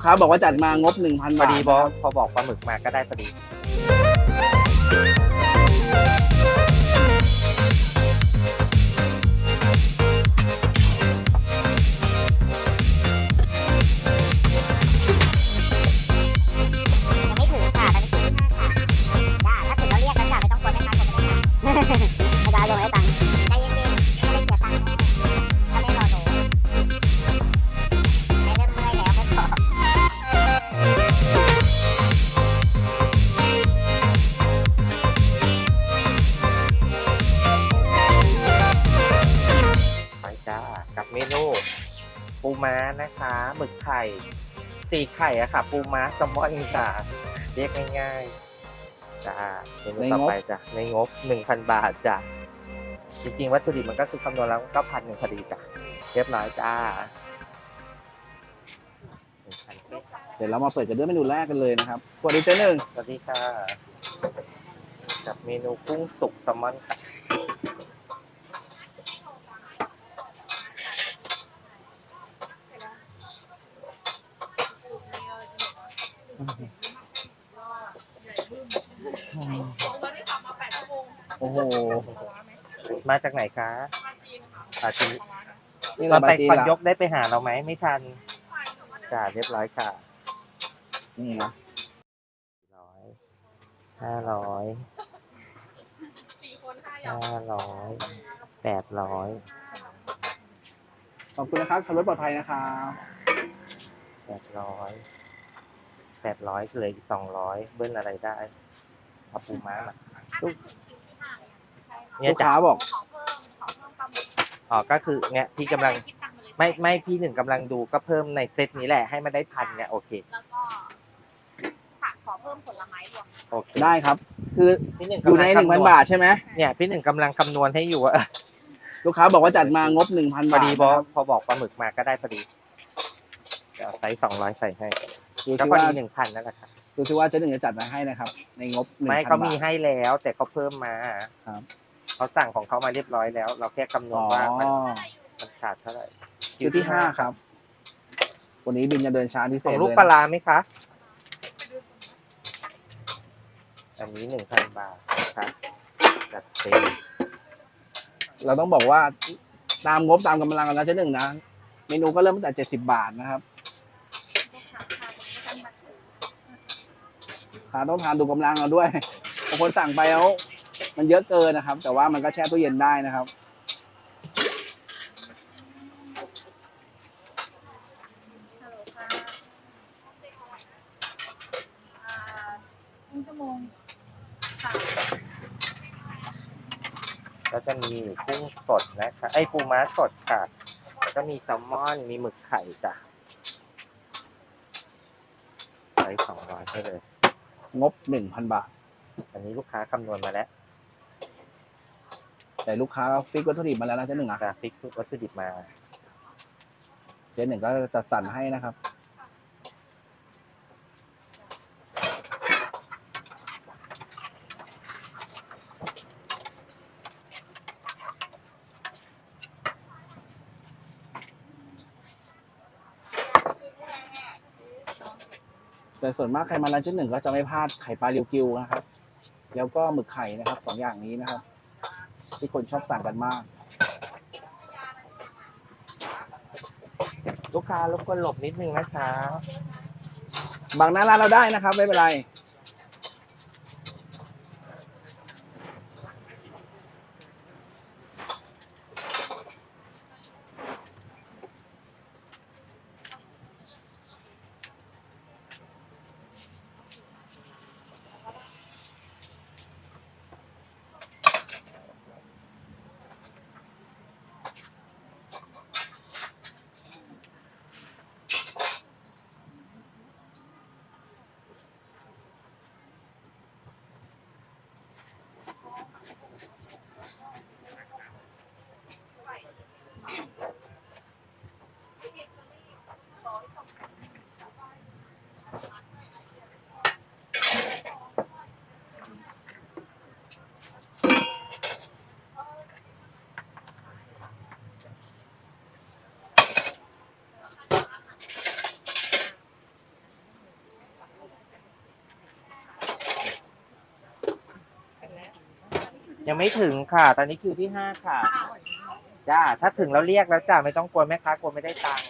ลูกค้าบอกว่าจัดมางบหนึ่งพันพอบาทดีพอพอบอกปลาหมึกมาก็ได้พอดี หมึกไข่สี่ไข่อะค่ะ ปูม้าแซลมอนจ้าเรียกง่ายๆจ้าเมนูต่อไปจ้ะในงบหนึ่งพันบาทจ้ะจริงๆวัตถุดิบมันก็คือคำนวณแล้วก็พันหนึ่งพอดีจ้ะเรียบร้อยจ้าหนึ่งพันเดี๋ยวเรามาเปิดกันด้วยเมนูแรกกันเลยนะครับสวัสดีเจ๊หนึ่งสวัสดีค่ะกับเมนูกุ้งสุกแซลมอนค่ะ โอ้โห มาจากไหนคะปาจีนนี่ตเราอนไปไปตีคอนละยกได้ไปหาเราไหมไม่ทันจ้าเรียบร้อยค่ะ นี่นะร้อยห้าร้อยห้าร้อยแปดร้อยขอบคุณนะครับขับรถปลอดภัยนะครับแปดร้อยแปดร้อยเหลยสองร้อยเบิ้ลอะไรได้เอาปูม้ามาลูก เนี่ยลูกจ้ะค้าบอกอ๋อก็คือเนี่ยพี่กำลังไม่ไม่พี่หนึ่งกำลังดูก็เพิ่มในเซตนี้แหละให้มันได้พันเนี่ยโอเคแล้วก็ค่ะขอเพิ่มผลไม้รวมโอเคได้ครับ คือพี่หนึ่งอยู่ในกำหลันึ่งพันคำวณบาทใช่ไหมเนี่ยพี่หนึ่งกำลังคำนวณให้อยู่ว่าลูกค้าบอกว่าจัดมางบหนึ่งพันพอบาทดีพอพอบอกปลาหมึกมาก็ได้พอดีเดี๋ยวไซส์สองร้อยใส่ให้ดูก็ซิพอว่าดีหนึ่งพันนั่นแหละค่ะดูซิว่าเจ๊หนึ่งจะจัดมาให้นะครับ ในงบหนึ่งไม่พันเขาบามีท ให้แล้ว แต่เขาเพิ่มมาครับ เขาสั่งของเขามาเรียบร้อยแล้ว เราแค่คำนวอ๋ณอว่ามันมันขาดเท่าไหร่คิวที่ห้าครับวันนี้บินจะเดินช้าพิเศขอษงลูกเลยปลานะร้าไหมคะ อันนี้หนึ่งพันบาทนะคะจัดเต็มเราต้องบอกว่าตามงบตามกำลังกันนะเจ๊หนึ่งนะ เมนูก็เริ่มตั้งแต่เจ็ดสิบาทนะครับทานต้องทานดูกำลังเราด้วยบางคนสั่งไปแล้ว มันเยอะเกินนะครับ แต่ว่ามันก็แช่ตู้เย็นได้นะครับ ฮัลโหลค่ะอ่าครึ่งชั่วโมงค่ะแล้วจะมีกุ้งสดนะคะไอ้ยปูม้าสดค่ะแล้วก็มีแซลมอนมีหมึกไข่จ้ะไซส์สองร้อยให้เลย งบหนึ่งพันบาท อันนี้ลูกค้าคำนวณมาแล้ว แต่ลูกค้าฟิกวัตถุดิบมาแล้วนะเจ๊หนึ่งนะจะฟิกวัตถุดิบมาเจ๊หนึ่งก็จะสั่นให้นะครับ แต่ส่วนมากใครมาร้านเจ๊หนึ่งก็จะไม่พลาดไข่ปลาเรียวกิวนะครับ แล้วก็หมึกไข่นะครับสองอย่างนี้นะครับ ที่คนชอบสั่งกันมาก ลูกค้ารบกวนหลบนิดนึงนะคะ บางหน้าร้านเราได้นะครับ ไม่เป็นไร ยังไม่ถึงค่ะ ตอนนี้คิวที่ห้าค่ะ จ้า ถ้าถึงแล้วเรียกแล้วจ้าไม่ต้องกลัวแม่ค้ากลัวไม่ได้ตังค์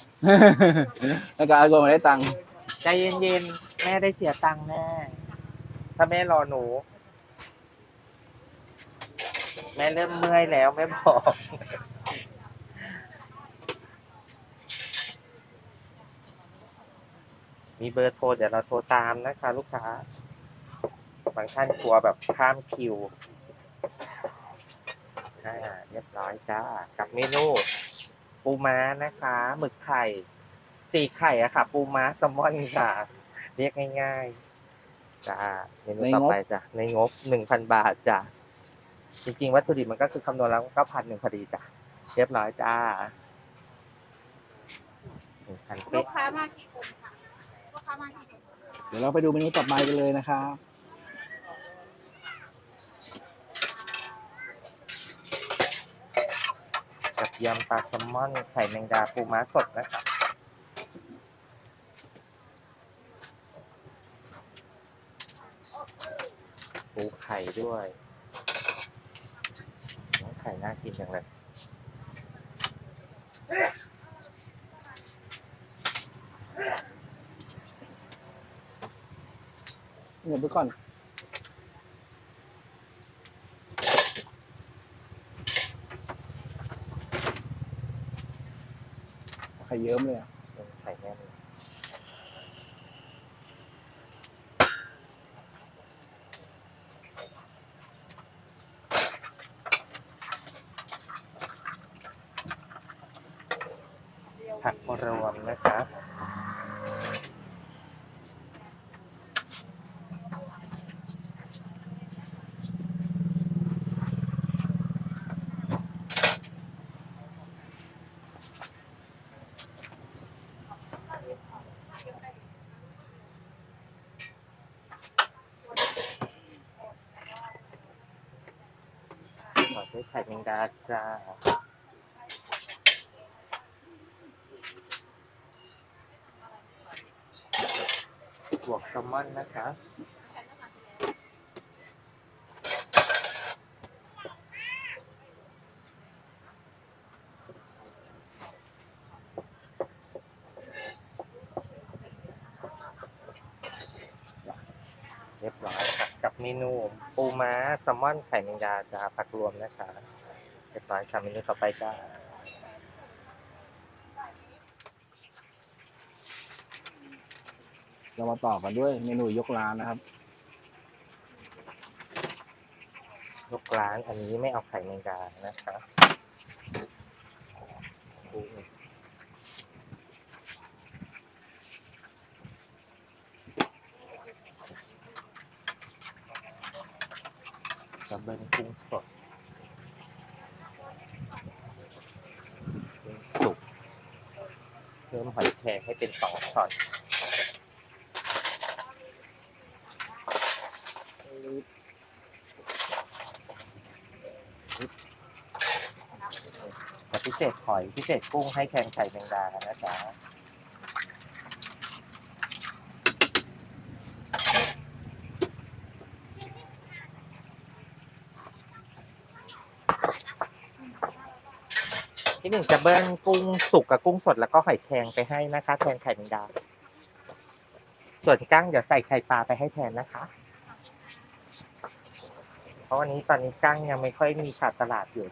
แล้วก็เอาตัวมาได้ตังค์ใจเย็นๆ แม่ได้เสียตังค์แน่ถ้าแม่รอหนู แม่เริ่มเมื่อยแล้วแม่บอก มีเบอร์โทรเดี๋ยวเราโทรตามนะคะ ลูกค้า บางท่านกลัวแบบข้ามคิว อ่าเรียบร้อยจ้า กับเมนูปูม้านะคะหมึกไข่สี่ไข่อะค่ะ ปูม้าแซลมอนค่ะ เรียกง่ายๆจ้าเมนูต่อไปจ้ะในงบหนึ่งพันบาทจ้ะจริงๆ วัตถุดิบมันก็คือคำนวณแล้วก็พันหนึ่งพอดีจ้ะเรียบร้อยจ้าหนึ่งพันลูเป๊ะ กค้ามากี่คนคะลูกค้ามากี่คน เดี๋ยวเราไปดูเมนูต่อไปกันเลยนะครับ กับยำปลาแซลมอนไข่แมงดาปูม้าสดนะครับปูไข่ด้วยไข่น่ากินจังเลยเงียบไปก่อน ไข่เยิ้มเลยอะไข่แน่นผักรวมนะครับ ไข่แมงดาจ้าบวกแซลมอนนะคะเรียบร้อยค่ะกับเมนูปูม้าแซลมอนไข่แมงดาจ้าผักรวมนะคะ เรียบร้อยค่ะเมนูต่อไปจ้าเรามาต่อกันด้วยเมนูยกร้านนะครับลูกร้านอันนี้ไม่เอาไข่แมงดานะคะปูดับเบิลกุ้งสดกุ้งสุกเพิ่มหอย แครงให้เป็นสองช็อตพิเศษหอยพิเศษกุ้งให้แครงใส่แมงดานะจ๊ะ ที่หนึ่งจะเบิ้ลกุ้งสุกกับกุ้งสดแล้วก็หอยแครงไปให้นะคะแทนไข่แมงดา ส่วนกั้งเดี๋ยวใส่ไข่ปลาไปให้แทนนะคะ เพราะวันนี้ตอนนี้กั้งยังไม่ค่อยมีขาดตลาดอยู่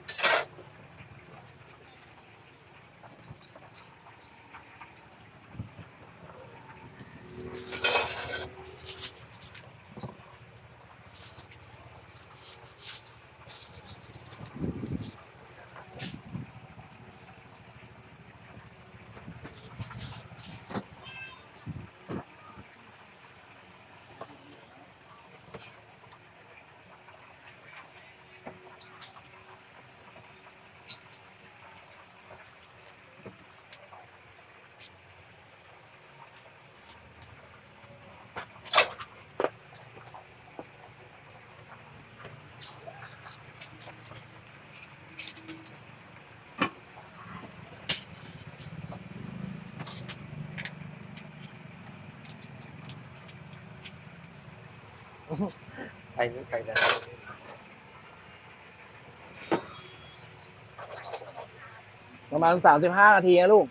ไปนู้นไปนั้นประมาณสามสิบห้านาทีนะลูก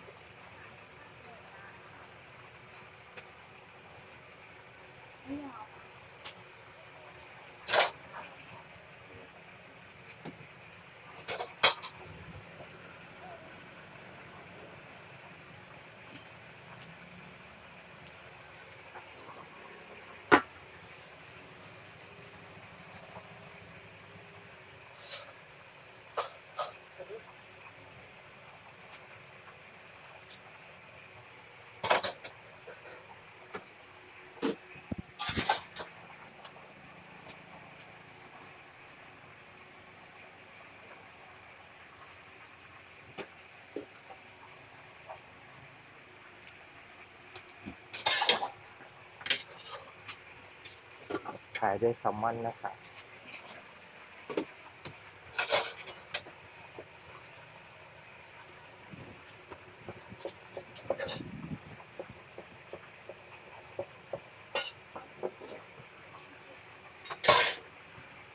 ขายด้วยแซลมอนนะคะ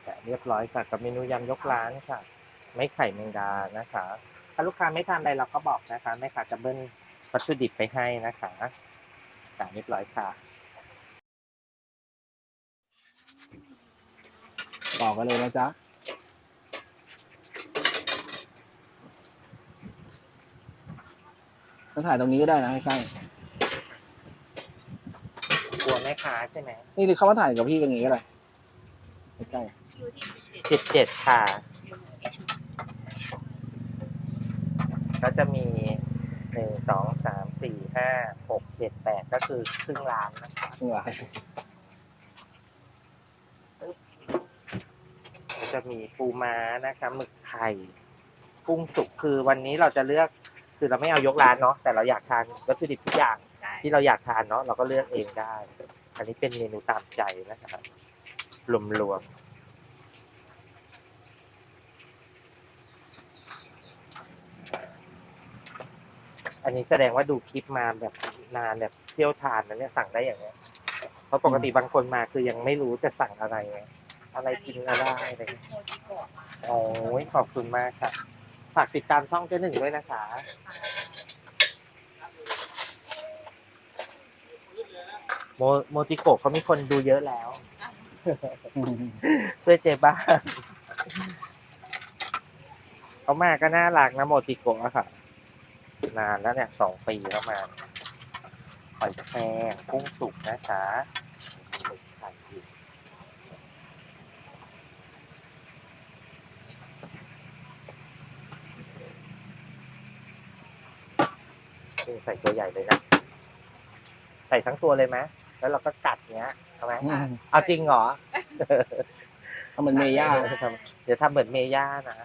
แต่เรียบร้อยค่ะกับเมนูยำยกร้านค่ะ ไม่ไข่แมงดานะคะ ถ้าลูกค้าไม่ทานอะไรเราก็บอกนะคะแม่ค้าจะเบิ้ลวัตถุดิบไปให้นะคะแต่เรียบร้อยค่ะ ต่อกันเลยนะจ๊ะก็ถ่ายตรงนี้ก็ได้นะใกล้กลัวแม่ค้าใช่ไหมๆนี่หรือเขามาถ่ายกับพี่กันอย่างนี้ก็ได้ใกล้อยู่ที่สิบเจ็ดสิบเจ็ดค่ะ ก็จะมีหนึ่งสองสามสี่ห้าหกเจ็ดแปดก็คือครึ่งล้านนะคะๆข้างหลัง จะมีปูม้านะคะหมึกไข่กุ้งสุกคือวันนี้เราจะเลือกคือเราไม่เอายกร้านเนาะแต่เราอยากทานวัตถุดิบทุกอย่างได้ที่เราอยากทานเนาะเราก็เลือกเองได้ อันนี้เป็นเมนูตามใจนะครับรวมๆอันนี้แสดงว่าดูคลิปมาแบบนานแบบเที่ยวทานนะเนี่ยสั่งได้อย่างเนี้ยเพราะปกติบางคนมาคือยังไม่รู้จะสั่งอะไรไง อะไรกินอะไรอะไรเงี้ยโมจิโกะมาโอ้ยขอบคุณมากค่ะ ฝากติดตามช่องเจ๊หนึ่งด้วยนะคะ โมโมจิโกะเขามีคนดูเยอะแล้ว ช่วยเจ๊บ้างเขามาก็น่ารักนะโมจิโกะอะค่ะ นานแล้วเนี่ยสองปีแล้วมาหอยแครงกุ้งสุกนะคะหมึกไข่ดิบ นี่ใส่ตัวใหญ่เลยนะ ใส่ทั้งตัวเลยไหมแล้วเราก็กัดเนี้ยเอาไหมอืมเอาจริงเหรอทำเหมือนเมย่าเดี๋ยวทำเดี๋ยวทำเหมือนเมย่านะ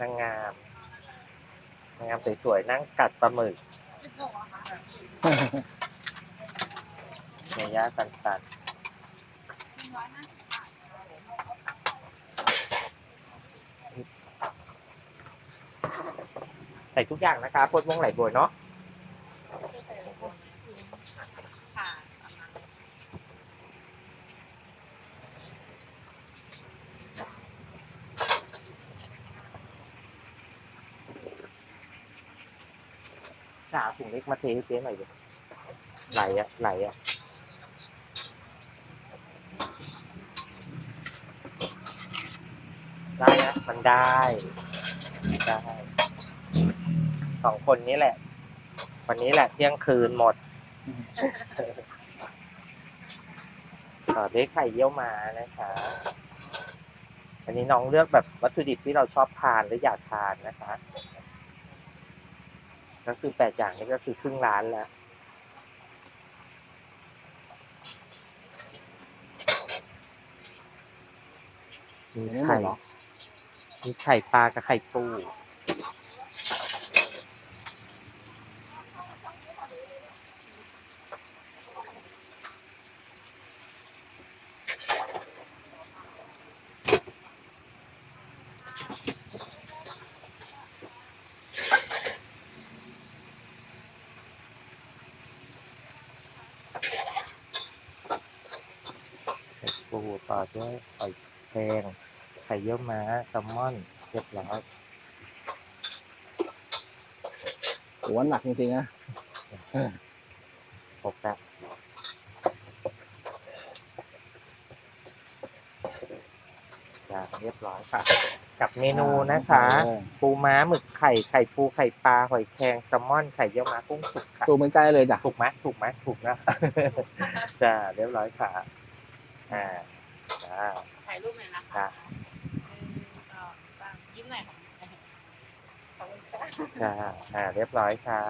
นางงามนางงามสวยๆนั่งกัดปลาหมึกสิบหกอะค่ะเมย่าสันหนึ่งร้อยห้าสิบบาท ๆ ใส่ทุกอย่างนะคะโพดวงไหลบัวเนาะค่ะหาถุงเล็กมาเทให้เจ๊หน่อยดิไหลอะไหลอะได้นะมันได้ได้ สองคนนี้แหละ วันนี้แหละเที่ยงคืนหมดต่อด้วยไข่เยี่ยวม้านะคะอันนี้น้องเลือกแบบวัตถุดิบที่เราชอบทานหรืออยากทานนะคะก็คือแปดอย่างนี้ก็คือครึ่งล้านแล้วมียังไม่หมไข่ดเหรอมีไข่ปลากับไข่ปูไข่ปูต่อ ด้วยหอยแครงไข่เยี่ยวม้าแซลมอนเรียบร้อยถือว่าหนักจริงๆนะครบแล้วจ้าเรียบร้อยค่ะ กับเมนูนะคะ ปูม้าหมึกไข่ไข่ปูไข่ปลาหอยแครงแซลมอนไข่เยี่ยวม้ากุ้งสุกค่ะสูงเหมือนกันเลยจ้ะถูกไหมถูกไหมถูกนะจ้าเรียบร้อยค่ะอ่า จ้าถ่ายรูปหน่อยนะคะจ้าหนึ่งสองสามยิ้มหน่อยค่ะขอบคุณค่ะจ้าอ่าเรียบร้อยค่ะ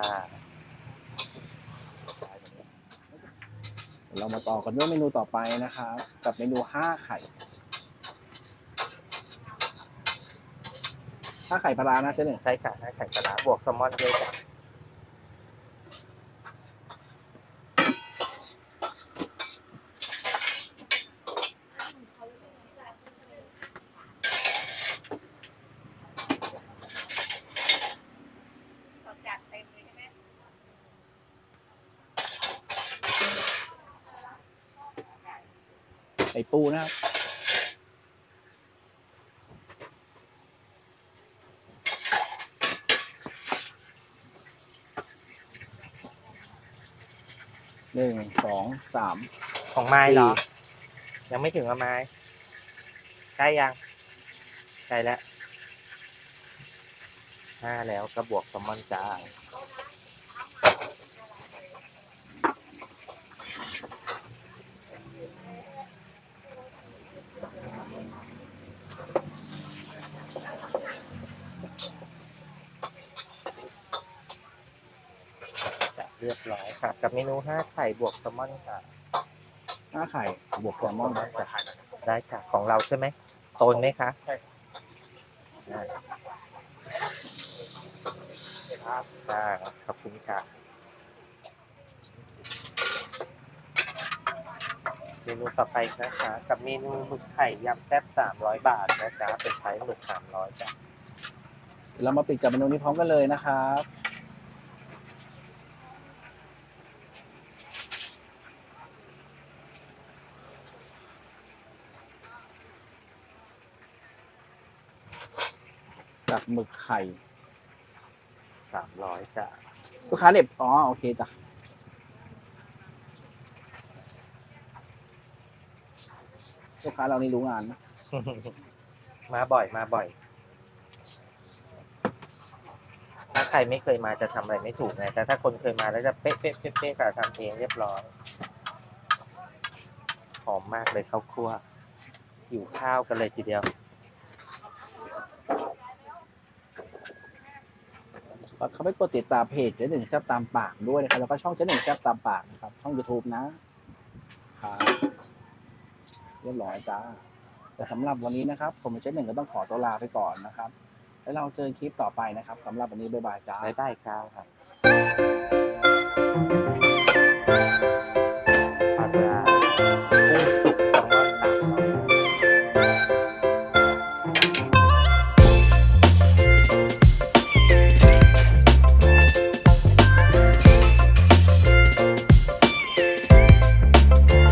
เดี๋ยวเรามาต่อกันด้วยเมนูต่อไปนะครับกับเมนูห้าไข่ห้าไข่ปลาร้านะเจ๊หนึ่งใช่ค่ะให้ไข่ปลาร้าบวกแซลมอนด้วยจ้ะ จัดเต็มเลยใช่ไหม ไข่ปูนะครับ หนึ่งสองสาม ของไม้เหรอ สี่ ยังไม่ถึงอะไม้ใกล้ยังใกล้แล้วห้าแล้วก็บวกแซลมอนจ้า จะเรียบร้อย ค่ะ กับเมนูห้าไข่บวกแซลมอนค่ะ ห้าไข่บวกแซลมอนได้ค่ะ ของเราใช่ไหมโตนไหมคะใช่ครับค่ะขอบคุณค่ะเมนูต่อไปนะคะ กับเมนูหมึกไข่ยำแซ่บสามร้อยบาทนะจ๊ะเป็นไซส์หมึกสามร้อยจ้ะเดี๋ยวเรามาปิดกับเมนูนี้พร้อมกันเลยนะครับ กับหมึกไข่สามร้อยจ้ะลูกค้าเด็บอ๋อโอเคจ้ะลูกค้าเรานี่รู้งานนะมาบ่อยมาบ่อย ถ้าใครไม่เคยมาจะทำอะไรไม่ถูกไงแต่ถ้าคนเคยมาแล้วจะเป๊ะเป๊ะเป๊ะเป๊ะค่ะทำเองเรียบร้อยหอมมากเลยข้าวคั่วหิวข้าวกันเลยทีเดียวากเข้าไปกดติดตามเพจเจ๊หนึ่งแซบตามปากด้วยนะครับ แล้วก็ช่องเจ๊หนึ่งแซบตามปากนะครับ ช่อง YouTube นะครับเรียบร้อยจ้า แต่สำหรับวันนี้นะครับ ผมเจ๊หนึ่งก็ต้องขอตัวลาไปก่อนนะครับ แล้วเราเจอคลิปต่อไปนะครับสำหรับวันนี้บ๊ายบายจ้า บ๊ายบายครับ